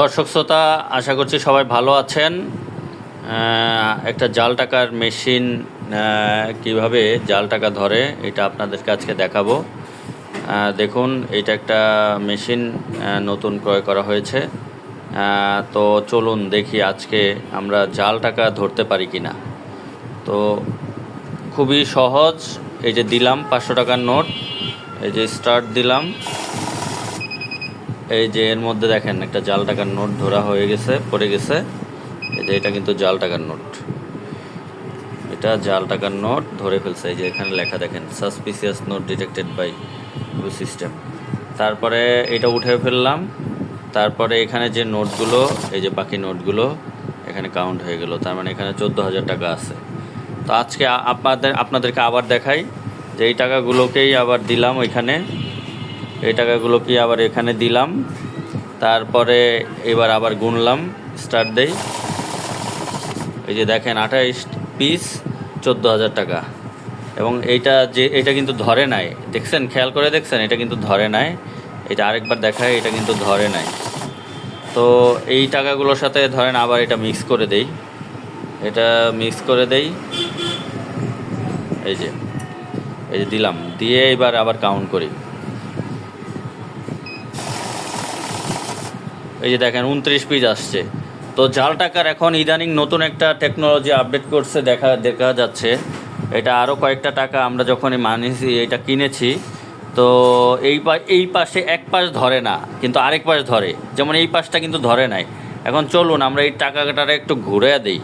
দর্শক শ্রোতা, আশা করছি সবাই ভালো আছেন। একটা জাল টাকার মেশিন কীভাবে জাল টাকা ধরে, এটা আপনাদেরকে আজকে দেখাবো। দেখুন, এটা একটা মেশিন নতুন ক্রয় করা হয়েছে। তো চলুন দেখি আজকে আমরা জাল টাকা ধরতে পারি কি না তো খুবই সহজ, এই যে দিলাম পাঁচশো টাকার নোট, এই যে স্টার্ট দিলাম। এই যে এর মধ্যে দেখেন, একটা জাল টাকার নোট ধরা হয়ে গেছে, পড়ে গেছে। এই যে এটা কিন্তু জাল টাকার নোট। এটা জাল টাকার নোট ধরে ফেলছে। এই যে এখানে লেখা দেখেন suspicious note detected by blue system তারপরে এটা উঠে ফেললাম। তারপরে এখানে যে নোটগুলো, এই যে বাকি নোটগুলো, এখানে কাউন্ট হয়ে গেল। তার মানে এখানে চোদ্দ হাজার টাকা আছে। তো আজকে আপনাদের, আপনাদেরকে আবার দেখাই যে এই টাকাগুলোকেই আবার দিলাম ওইখানে। এই টাকাগুলোকে আবার এখানে দিলাম? তারপরে এবার আবার গুনলাম স্টার্ট দেই। এই যে দেখেন, আঠাইশ পিস চোদ্দ হাজার টাকা। এবং এইটা যে, এটা কিন্তু ধরে নাই। দেখছেন? খেয়াল করে দেখছেন? এটা কিন্তু ধরে নাই। এটা আরেকবার দেখায় এটা কিন্তু ধরে নাই। তো এই টাকাগুলোর সাথে ধরেন আবার এটা মিক্স করে দেই। এটা মিক্স করে দেই। এই যে এই যে দিলাম। দিয়ে এবার আবার কাউন্ট করি। এই যে দেখেন, উনত্রিশ পিস আসছে। তো জাল টাকার এখন ইদানিং নতুন একটা টেকনোলজি আপডেট করছে, দেখা দেখা যাচ্ছে। এটা আরও কয়েকটা টাকা আমরা যখনই মানিছি এটা কিনেছি, তো এই পা, এই পাশে এক পাশ ধরে না, কিন্তু আরেক পাশ ধরে। যেমন এই পাশটা কিন্তু ধরে নাই। এখন চলুন, আমরা এই টাকাটা একটু ঘুরে দেই।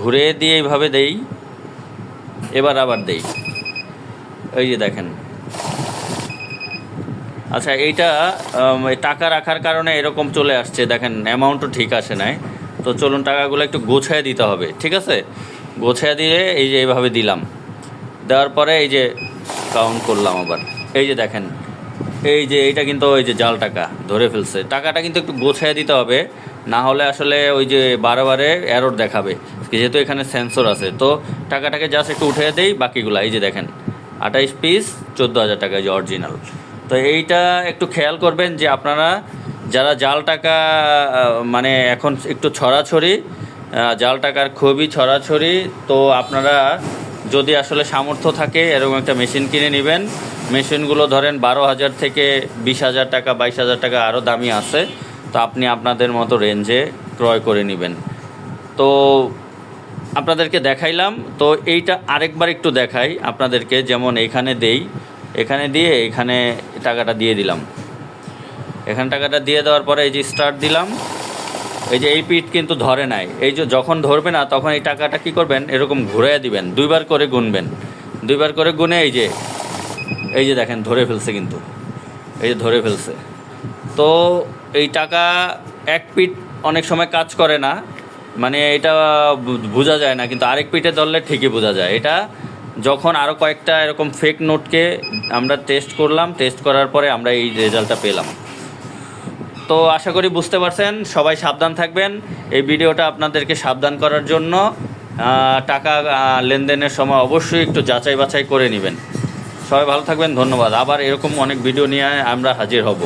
ঘুরে দিয়ে এইভাবে দেই, এবার আবার দেই। এই যে দেখেন আচ্ছা এইটা টাকা রাখার কারণে এরকম চলে আসছে। দেখেন অ্যামাউন্টও ঠিক আসে নাই। তো চলুন, টাকাগুলো একটু গোছায় দিতে হবে, ঠিক আছে? গোছায় দিয়ে এই যে এইভাবে দিলাম। দেওয়ার পরে এই যে কাউন্ট করলাম আবার। এই যে দেখেন, এই যে এইটা কিন্তু ওই যে জাল টাকা ধরে ফেলছে। টাকাটা কিন্তু একটু গোছায় দিতে হবে, না হলে আসলে ওই যে বারে এরর দেখাবে। যেহেতু এখানে সেন্সর আছে, তো টাকাটাকে জাস্ট একটু উঠে দেই বাকিগুলো। এই যে দেখেন, আঠাইশ পিস চোদ্দ হাজার টাকা যে অরিজিনাল তো এইটা একটু খেয়াল করবেন যে আপনারা যারা জাল টাকা মানে এখন একটু ছড়াছড়ি জাল টাকার খুবই ছড়াছড়ি, তো আপনারা যদি আসলে সামর্থ্য থাকে এরকম একটা মেশিন কিনে নেবেন। মেশিনগুলো ধরেন বারো হাজার থেকে বিশ হাজার টাকা, বাইশ হাজার টাকা আরও দামি আছে, তো আপনি আপনাদের মতো রেঞ্জে ক্রয় করে নেবেন। তো আপনাদেরকে দেখাইলাম, তো এইটা আরেকবার একটু দেখাই আপনাদেরকে, যেমন এখানে দেই, এখানে দিয়ে এখানে টাকাটা দিয়ে দিলাম। এখানে টাকাটা দিয়ে দেওয়ার পরে এই যে স্টার্ট দিলাম, এই যে এই পিঠ কিন্তু ধরে নাই। এই যে যখন ধরবে না, তখন এই টাকাটা কি করবেন? এরকম ঘুরাইয়া দিবেন, দুইবার করে গুনবেন। দুইবার করে গুনে এই যে এই যে দেখেন ধরে ফেলছে কিন্তু। এই যে ধরে ফেলছে। তো এই টাকা এক পিঠ অনেক সময় কাজ করে না। মানে এটা বোঝা যায় না, কিন্তু আরেক পিঠে ধরলে ঠিকই বোঝা যায়। এটা যখন আরও কয়েকটা এরকম ফেক নোটকে আমরা টেস্ট করলাম টেস্ট করার পরে আমরা এই রেজাল্টটা পেলাম। তো আশা করি বুঝতে পারছেন, সবাই সাবধান থাকবেন। এই ভিডিওটা আপনাদেরকে সাবধান করার জন্য টাকা লেনদেনের সময় অবশ্যই একটু যাচাই বাছাই করে নেবেন। সবাই ভালো থাকবেন, ধন্যবাদ। আবার এরকম অনেক ভিডিও নিয়ে আমরা হাজির হব।